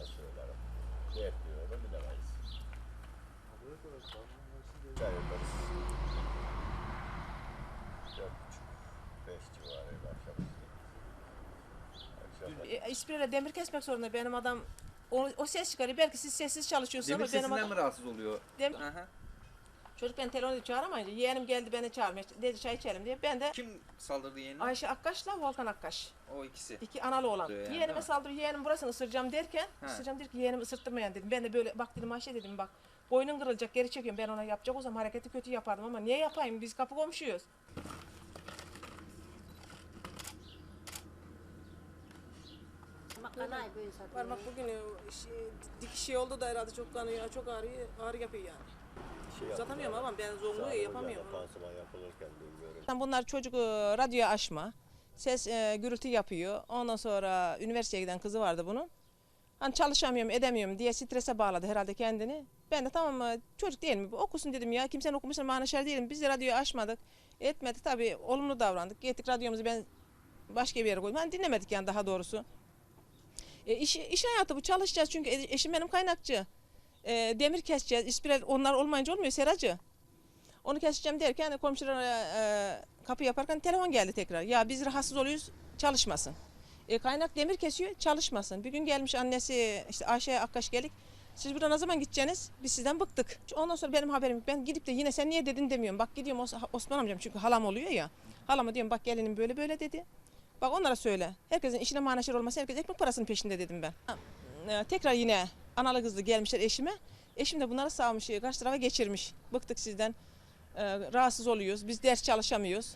yalan söylerim. Ne yapıyor onu bilemeyiz. Dört buçuk, beş civarıyla akşam üstü. Akşam E, demir kesmek zorunda benim adam o, o ses çıkarıyor. Belki siz sessiz çalışıyorsunuz Demir ama benim sesinden adam... mi rahatsız oluyor? Dem- Aha. Çocuk beni telefonda çağıramayınca yeğenim geldi beni çağırmış. Dedi çay içelim diye. Ben de Kim saldırdı yeğenine? Ayşe Akkaş'la Volkan Akkaş. O ikisi. İki analı olan. Yani, değil Yeğenime saldırıyor. Yeğenim burasını ısıracağım derken He. ısıracağım der ki yeğenimi ısırttırmayan dedim. Ben de böyle bak dedim Ayşe dedim bak boynun kırılacak geri çekiyorum. Ben ona yapacak o zaman hareketi kötü yapardım ama niye yapayım biz kapı komşuyuz. Makanay böyle satıyor. Parmak bugün e, şey, dikiş şey oldu da herhalde çok kanıyor, çok ağrıyor, ağrı yapıyor yani. Şey Uzatamıyorum ama ben zorluğu yapamıyorum. Pansuman yapılırken bilmiyorum. Bunlar çocuk e, radyoya açma. Ses e, gürültü yapıyor. Ondan sonra üniversiteye giden kızı vardı bunun. Hani çalışamıyorum, edemiyorum diye strese bağladı herhalde kendini. Ben de tamam mı çocuk değil mi bu okusun dedim ya. Kimsenin okumasına manaşer değilim. Biz de radyoyu açmadık. Etmedik tabii olumlu davrandık. Gittik radyomuzu ben başka bir yere koydum. Hani dinlemedik yani daha doğrusu. E, iş, iş hayatı bu çalışacağız çünkü e- eşim benim kaynakçı. E, demir keseceğiz. İspirel onlar olmayınca olmuyor seracı. Onu keseceğim derken komşulara e, kapı yaparken telefon geldi tekrar. Ya biz rahatsız oluyoruz çalışmasın. E, kaynak demir kesiyor çalışmasın. Bir gün gelmiş annesi işte Ayşe Akkaş geldik. Siz burada ne zaman gideceksiniz? Biz sizden bıktık. Ondan sonra benim haberim yok. Ben gidip de yine sen niye dedin demiyorum. Bak gidiyorum Os- Osman amcam çünkü halam oluyor ya. Halama diyorum bak gelinim böyle böyle dedi. Bak onlara söyle. Herkesin işine manaşer olması herkes ekmek parasının peşinde dedim ben. E, tekrar yine analı kızlı gelmişler eşime. Eşim de bunları sağmış, karşı tarafa geçirmiş. Bıktık sizden. E, rahatsız oluyoruz. Biz ders çalışamıyoruz.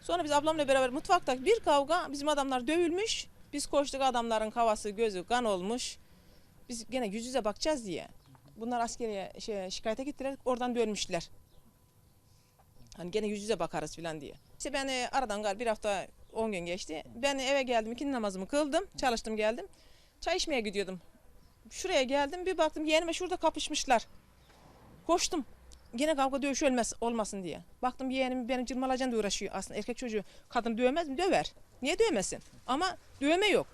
Sonra biz ablamla beraber mutfakta bir kavga. Bizim adamlar dövülmüş. Biz koştuk adamların kafası gözü kan olmuş. Biz gene yüz yüze bakacağız diye. Bunlar askeriye şey, şikayete gittiler. Oradan dönmüşler. Hani gene yüz yüze bakarız falan diye. İşte ben e, aradan gal bir hafta 10 gün geçti. Ben eve geldim, ikindi namazımı kıldım. Çalıştım geldim. Çay içmeye gidiyordum. Şuraya geldim bir baktım yeğenime şurada kapışmışlar. Koştum. Gene kavga dövüş ölmez, olmasın diye. Baktım yeğenim benim cırmalacan diye uğraşıyor. Aslında erkek çocuğu kadın dövmez mi? Döver. Niye dövmesin? Ama dövme yok.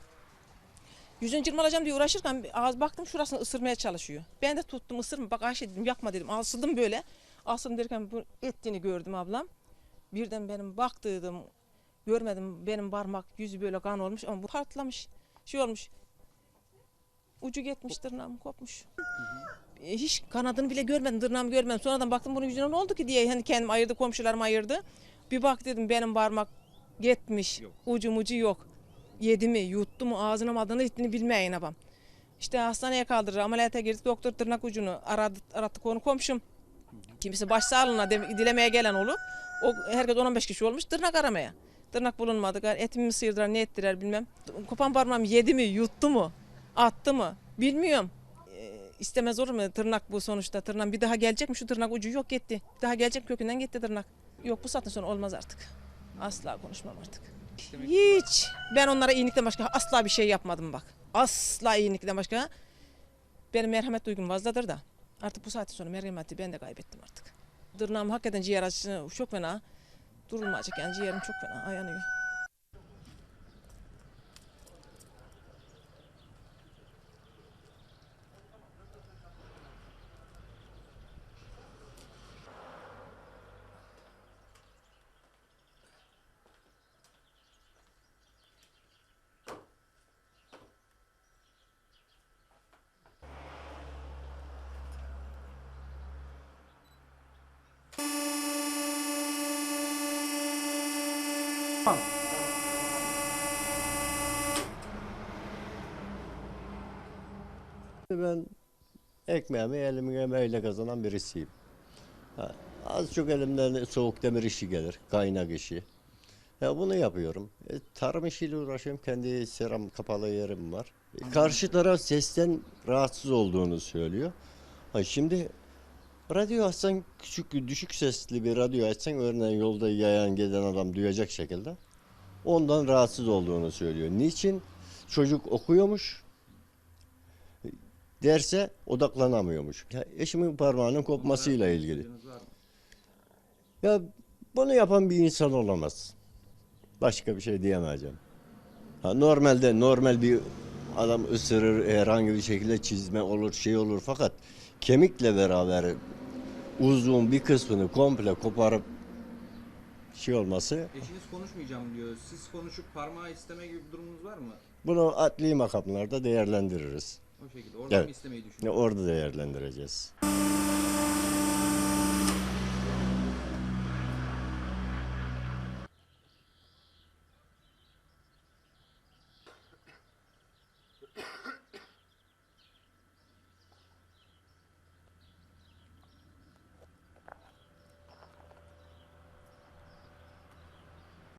Yüzünü cırmalacağım diye uğraşırken ağız baktım şurasını ısırmaya çalışıyor. Ben de tuttum ısırma. Bak Ayşe dedim yapma dedim. Asıldım böyle. Asıldım derken bu ettiğini gördüm ablam. Birden benim baktığım görmedim benim parmak yüzü böyle kan olmuş ama bu partlamış. Şey olmuş. Ucu gitmiş tırnağım kopmuş. E, Hiç kanadını bile görmedim tırnağımı görmedim. Sonradan baktım bunun yüzüne ne oldu ki diye hani kendim ayırdı komşularım ayırdı. Bir bak dedim benim parmak gitmiş. Yok. Ucu mucu yok. Yedi mi yuttu mu ağzına mı adını ettiğini bilmeyin abam. İşte hastaneye kaldırır ameliyata girdik doktor tırnak ucunu aradı, arattık onu komşum. Kimisi başsağlığına de- dilemeye gelen olup o herkes 15 kişi olmuş tırnak aramaya. Tırnak bulunmadı. Etimi mi sıyırdılar ne ettiler bilmem. Kopan parmağım yedi mi yuttu mu attı mı bilmiyorum. Ee, istemez olur mu tırnak bu sonuçta tırnak bir daha gelecek mi şu tırnak ucu yok gitti. Bir daha gelecek mi? kökünden gitti tırnak. Yok bu saatten sonra olmaz artık. Asla konuşmam artık. Hiç. Ben onlara iyilikten başka asla bir şey yapmadım bak. Asla iyilikten başka. Benim merhamet duygum fazladır da. Artık bu saatten sonra merhameti ben de kaybettim artık. Tırnağım hakikaten ciğer acısı çok fena. Durulmayacak yani ciğerim çok fena ayanıyor. Ben ekmeğimi elimin emeğiyle kazanan birisiyim. Ha, az çok elimden soğuk demir işi gelir, kaynak işi. Ya bunu yapıyorum. E, tarım işiyle uğraşıyorum. Kendi seram kapalı yerim var. E, karşı taraf sesten rahatsız olduğunu söylüyor. Ha, şimdi radyo açsan küçük düşük sesli bir radyo açsan örneğin yolda yayan gelen adam duyacak şekilde ondan rahatsız olduğunu söylüyor. Niçin? Çocuk okuyormuş, derse odaklanamıyormuş. Ya eşimin parmağının kopmasıyla ilgili. Ya bunu yapan bir insan olamaz. Başka bir şey diyemeyeceğim. Ha, normalde normal bir Adam ısırır herhangi bir şekilde çizme olur şey olur fakat kemikle beraber uzun bir kısmını komple koparıp şey olması Eşiniz konuşmayacağım diyor. Siz konuşup parmağı isteme gibi bir durumunuz var mı? bunu adli makamlarda değerlendiririz. O şekilde. Orada Evet. mı istemeyi düşünüyorsunuz? Orada değerlendireceğiz.